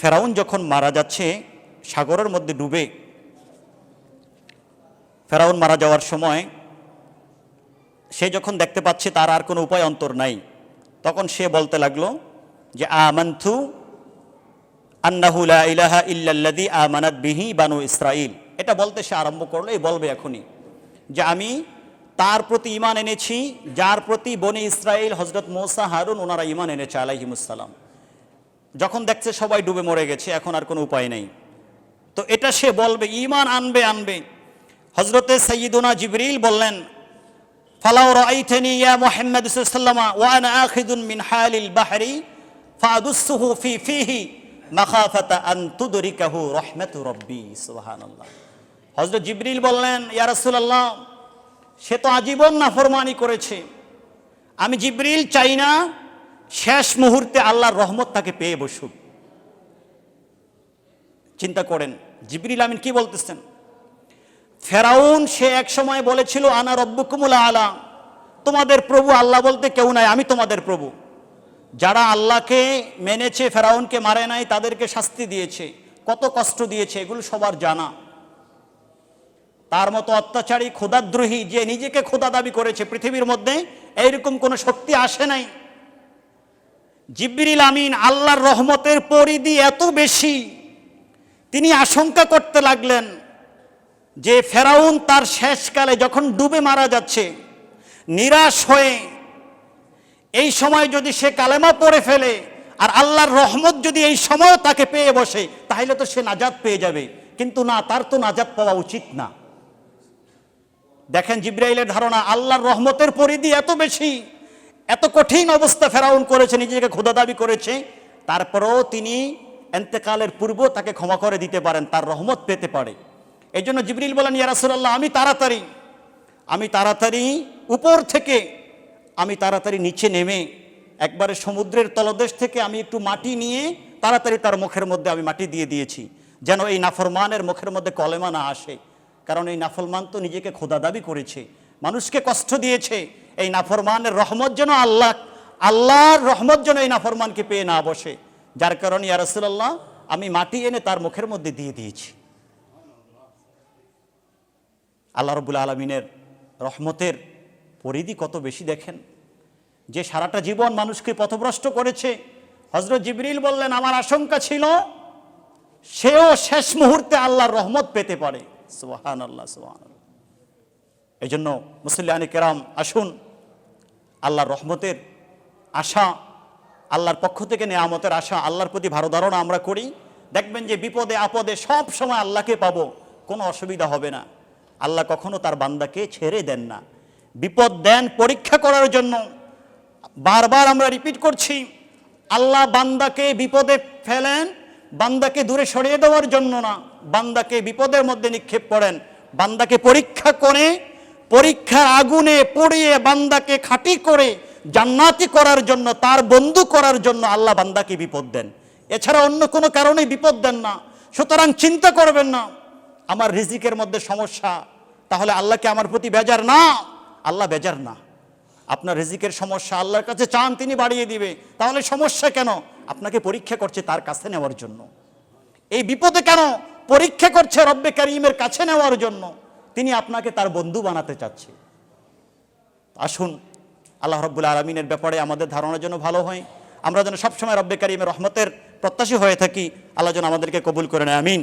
ফেরাউন যখন মারা যাচ্ছে, সাগরের মধ্যে ডুবে, ফেরাউন মারা যাওয়ার সময় সে যখন দেখতে পাচ্ছে তার আর কোনো উপায় অন্তর নাই, তখন সে বলতে লাগল যে আমান্থু আন্নাহু লা ইলাহা ইল্লাল্লাযী আমানাত বিহি বানু ইসরাইল এটা বলতে সে আরম্ভ করল, এই বলবে এখনই যে, আমি তার প্রতি ইমান এনেছি, যার প্রতি বনি ইসরাইল হজরত মৌসা হারুন, ওনারা ইমান এনেছে আলাইহিমুসালাম যখন দেখছে সবাই ডুবে মরে গেছে, এখন আর কোনো উপায় নেই। তো এটা সে বলবে ইমান আনবে আনবে। হজরতে সৈয়দুনা জিবরিল বললেন, ফালাউ রাআইতানি ইয়া মুহাম্মদ সাল্লাল্লাহু ওয়া আনা আখিদুন মিন হালিল বাহরি ফাদুসুহু ফি, ফিহি মাখাফাতা আন তুদরিকাহু রাহমাতু রাব্বি। সুবহানাল্লাহ। হযরত জিবরিল বললেন, ইয়া রাসূলুল্লাহ, সে তো আজীবন নাফরমানি করেছে। আমি জিবরিল চাই না শেষ মুহূর্তে আল্লাহর রহমত তাকে পেয়ে বসুক। চিন্তা করেন, জিবরিল আমিন কি বলতেছেন? ফেরাউন, সে এক সময় বলেছিল, আনা রব্বুকুমুল আলা। তোমাদের প্রভু আল্লাহ বলতে কেউ নাই, আমি তোমাদের প্রভু। যারা আল্লাহকে মেনেছে, ফেরাউনকে মারে নাই, তাদেরকে শাস্তি দিয়েছে। কত কষ্ট দিয়েছে, এগুলো সবার জানা। তার মতো অত্যাচারী ক্ষুদাদ্রোহী যে নিজেকে ক্ষুদা দাবি করেছে, পৃথিবীর মধ্যে এইরকম কোনো শক্তি আসে নাই। জিব্রিল আমিন আল্লাহর রহমতের পরিধি এত বেশি, তিনি আশঙ্কা করতে লাগলেন যে ফেরাউন তার শেষকালে যখন ডুবে মারা যাচ্ছে, নিরাশ হয়ে এই সময় যদি সে কালেমা পড়ে ফেলে আর আল্লাহর রহমত যদি এই সময় তাকে পেয়ে বসে, তাহলে তো সে নাজাত পেয়ে যাবে। কিন্তু না, তার তো নাজাত পাওয়া উচিত না। দেখেন জিব্রাইলের ধারণা, আল্লাহর রহমতের পরিধি এত বেশি এত কঠিন অবস্থা ফেরাউন করেছে, নিজেকে খোদা দাবি করেছে, তারপরেও তিনি এন্তেকালের পূর্ব তাকে ক্ষমা করে দিতে পারেন, তার রহমত পেতে পারে। এই জন্য জিবরিল বলেন ইয়ারাসুল্লাহ আমি তাড়াতাড়ি আমি তাড়াতাড়ি উপর থেকে, আমি তাড়াতাড়ি নিচে নেমে, একবারে সমুদ্রের তলদেশ থেকে আমি একটু মাটি নিয়ে তাড়াতাড়ি তার মুখের মধ্যে আমি মাটি দিয়ে দিয়েছি, যেন এই নাফরমানের মুখের মধ্যে কলেমা না আসে। কারণ এই নাফলমান তো নিজেকে খোদা দাবি করেছে, মানুষকে কষ্ট দিয়েছে এই নাফরমানের রহমত যেন আল্লাহ, আল্লাহর রহমত যেন এই নাফরমানকে পেয়ে না বসে। যার কারণে ইয়ারসুল্লাহ আমি মাটি এনে তার মুখের মধ্যে দিয়ে দিয়েছি। আল্লাহ রবুল আলমিনের রহমতের পরিধি কত বেশি দেখেন। যে সারাটা জীবন মানুষকে পথভ্রষ্ট করেছে। হজরত জিবরিল বললেন, আমার আশঙ্কা ছিল, সেও শেষ মুহূর্তে আল্লাহর রহমত পেতে পারে। সোহান আল্লাহ সোহান এই জন্য মুসল্লানি কেরাম, আসুন। আল্লাহর রহমতের আশা, আল্লাহর পক্ষ থেকে নেয়ামতের আশা, আল্লাহর প্রতি ভালো ধারণা আমরা করি। দেখবেন যে বিপদে, আপদে সব সময় আল্লাহকে পাবো, কোনো অসুবিধা হবে না। আল্লাহ কখনো তার বান্দাকে ছেড়ে দেন না। বিপদ দেন পরীক্ষা করার জন্য। বারবার আমরা রিপিট করছি, আল্লাহ বান্দাকে বিপদে ফেলেন, বান্দাকে দূরে সরিয়ে দেওয়ার জন্য না। বান্দাকে বিপদের মধ্যে নিক্ষেপ করেন, বান্দাকে পরীক্ষা করে পরীক্ষার আগুনে পড়িয়ে বান্দাকে খাঁটি করে জান্নাতি করার জন্য, তার বন্ধু করার জন্য আল্লাহ বান্দাকে বিপদ দেন। এছাড়া অন্য কোনো কারণে বিপদ দেন না। সুতরাং চিন্তা করবেন না, আমার রিজিকের মধ্যে সমস্যা, তাহলে আল্লাহকে আমার প্রতি বেজার? না, আল্লাহ বেজার না। আপনার রিজিকের সমস্যা আল্লাহর কাছে চান, তিনি বাড়িয়ে দিবে। তাহলে সমস্যা কেন? আপনাকে পরীক্ষা করছে তার কাছে নেওয়ার জন্য। এই বিপদে কেন? পরীক্ষা করছে রব্বে কারিমের কাছে নেওয়ার জন্য। তিনি আপনাকে তার বন্ধু বানাতে চাচ্ছে। আসুন, আল্লাহ রব্বুল আলমিনের ব্যাপারে আমাদের ধারণা যেন ভালো হয়। আমরা যেন সবসময় রব্বে কারিমের রহমতের প্রত্যাশী হয়ে থাকি, আল্লাহ যেন আমাদেরকে কবুল করে নেয়, আমিন।